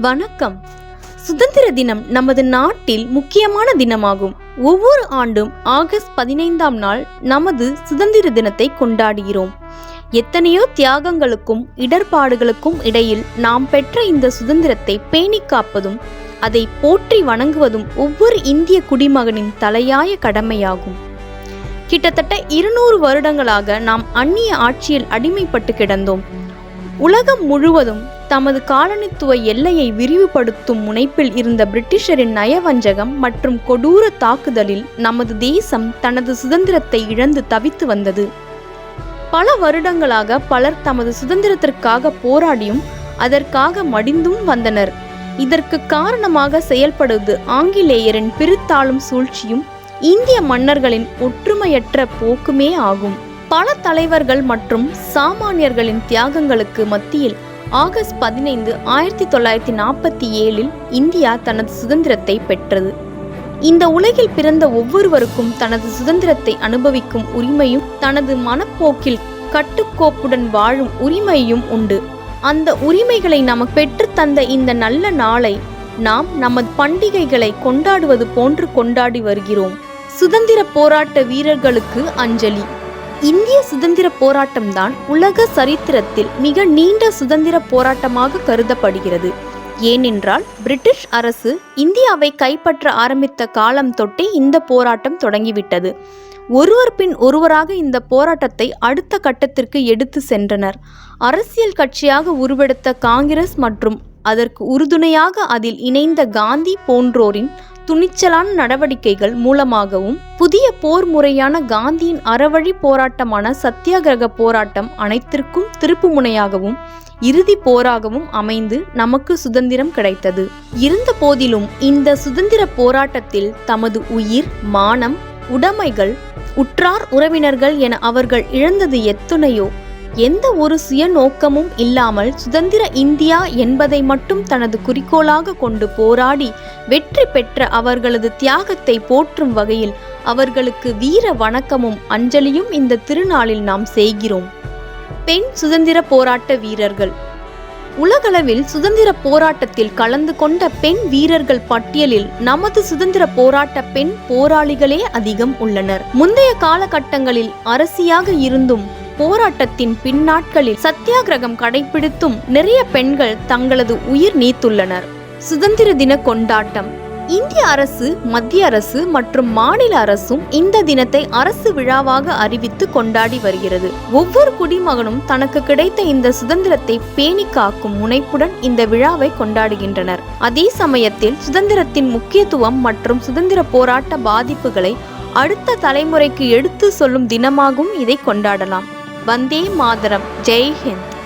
வணக்கம். சுதந்திர தினம் நமது நாட்டில் முக்கியமான தினமாகும். ஒவ்வொரு ஆண்டும் ஆகஸ்ட் பதினைந்தாம் நாள் நமது சுதந்திர தினத்தை கொண்டாடுகிறோம். எத்தனையோ தியாகங்களுக்கும் இடர்பாடுகளுக்கும் இடையில் நாம் பெற்ற இந்த சுதந்திரத்தை பேணிக் காப்பதும் அதை போற்றி வணங்குவதும் ஒவ்வொரு இந்திய குடிமகனின் தலையாய கடமையாகும். கிட்டத்தட்ட இருநூறு வருடங்களாக நாம் அந்நிய ஆட்சியில் அடிமைப்பட்டு கிடந்தோம். உலகம் முழுவதும் தமது காலனித்துவ எல்லையை விரிவுபடுத்தும் முனைப்பில் இருந்த பிரிட்டிஷரின் நயவஞ்சகம் மற்றும் கொடூர தாக்குதலில் நமது தேசம் தனது சுதந்திரத்தை இழந்து தவித்து வந்தது. பல வருடங்களாக பலர் தமது சுதந்திரத்திற்காக போராடியும் அதற்காக மடிந்தும் வந்தனர். இதற்கு காரணமாக செயல்படுவது ஆங்கிலேயரின் பிரித்தாளும் சூழ்ச்சியும் இந்திய மன்னர்களின் ஒற்றுமையற்ற போக்குமே ஆகும். பல தலைவர்கள் மற்றும் சாமானியர்களின் தியாகங்களுக்கு மத்தியில் ஆகஸ்ட் பதினைந்து ஆயிரத்தி தொள்ளாயிரத்தி நாற்பத்தி ஏழில் இந்தியா தனது சுதந்திரத்தை பெற்றது. இந்த உலகில் பிறந்த ஒவ்வொருவருக்கும் தனது சுதந்திரத்தை அனுபவிக்கும் உரிமையும் தனது மனப்போக்கில் கட்டுக்கோப்புடன் வாழும் உரிமையும் உண்டு. அந்த உரிமைகளை நமக்கு பெற்றுத் தந்த இந்த நல்ல நாளை நாம் நமது பண்டிகைகளை கொண்டாடுவது போன்று கொண்டாடி வருகிறோம். சுதந்திர போராட்ட வீரர்களுக்கு அஞ்சலி. இந்திய சுதந்திர போராட்டம்தான் உலக சரித்திரத்தில் மிக நீண்ட சுதந்திர போராட்டமாக கருதப்படுகிறது. ஏனென்றால் பிரிட்டிஷ் அரசு இந்தியாவை கைப்பற்ற ஆரம்பித்த காலம் தொட்டே இந்த போராட்டம் தொடங்கிவிட்டது. ஒருவர் பின் ஒருவராக இந்த போராட்டத்தை அடுத்த கட்டத்திற்கு எடுத்து சென்றனர். அரசியல் கட்சியாக உருவெடுத்த காங்கிரஸ் மற்றும் அதற்கு உறுதுணையாக அதில் இணைந்த காந்தி போன்றோரின் துணிச்சலான நடவடிக்கைகள் மூலமாகவும் புதிய போர் முறையான காந்தியின் அறவழி போராட்டமான சத்தியாகிரக போராட்டம் அனைத்திற்கும் திருப்புமுனையாகவும் இறுதி போராகவும் அமைந்து நமக்கு சுதந்திரம் கிடைத்தது. இருந்த போதிலும் இந்த சுதந்திர போராட்டத்தில் தமது உயிர் மானம் உடைமைகள் உற்றார் உறவினர்கள் என அவர்கள் இழந்தது எத்துணையோ எந்த ஒரு சுய நோக்கமும் இல்லாமல் சுதந்திர இந்தியா என்பதை மட்டும் தனது குறிக்கோளாக கொண்டு போராடி வெற்றி பெற்ற அவர்களது தியாகத்தை போற்றும் வகையில் அவர்களுக்கு வீர வணக்கமும் அஞ்சலியும் இந்த திருநாளில் நாம் செய்கிறோம். பெண் சுதந்திர போராட்ட வீரர்கள். உலகளவில் சுதந்திர போராட்டத்தில் கலந்து கொண்ட பெண் வீரர்கள் பட்டியலில் நமது சுதந்திர போராட்ட பெண் போராளிகளே அதிகம் உள்ளனர். முந்தைய காலகட்டங்களில் அரசியாக இருந்தும் போராட்டத்தின் பின்னாட்களில் சத்தியாகிரகம் கடைபிடித்தும் நிறைய பெண்கள் தங்களது உயிர் நீத்துள்ளனர். சுதந்திர தின கொண்டாட்டம். இந்திய அரசு மத்திய அரசு மற்றும் மாநில அரசும் இந்த தினத்தை அரசு விழாவாக அறிவித்து கொண்டாடி வருகிறது. ஒவ்வொரு குடிமகனும் தனக்கு கிடைத்த இந்த சுதந்திரத்தை பேணி காக்கும் முனைப்புடன் இந்த விழாவை கொண்டாடுகின்றனர். அதே சமயத்தில் சுதந்திரத்தின் முக்கியத்துவம் மற்றும் சுதந்திர போராட்ட பாதிப்புகளை அடுத்த தலைமுறைக்கு எடுத்து சொல்லும் தினமாகவும் இதை கொண்டாடலாம். வந்தே மாதரம். ஜெய் ஹிந்த்.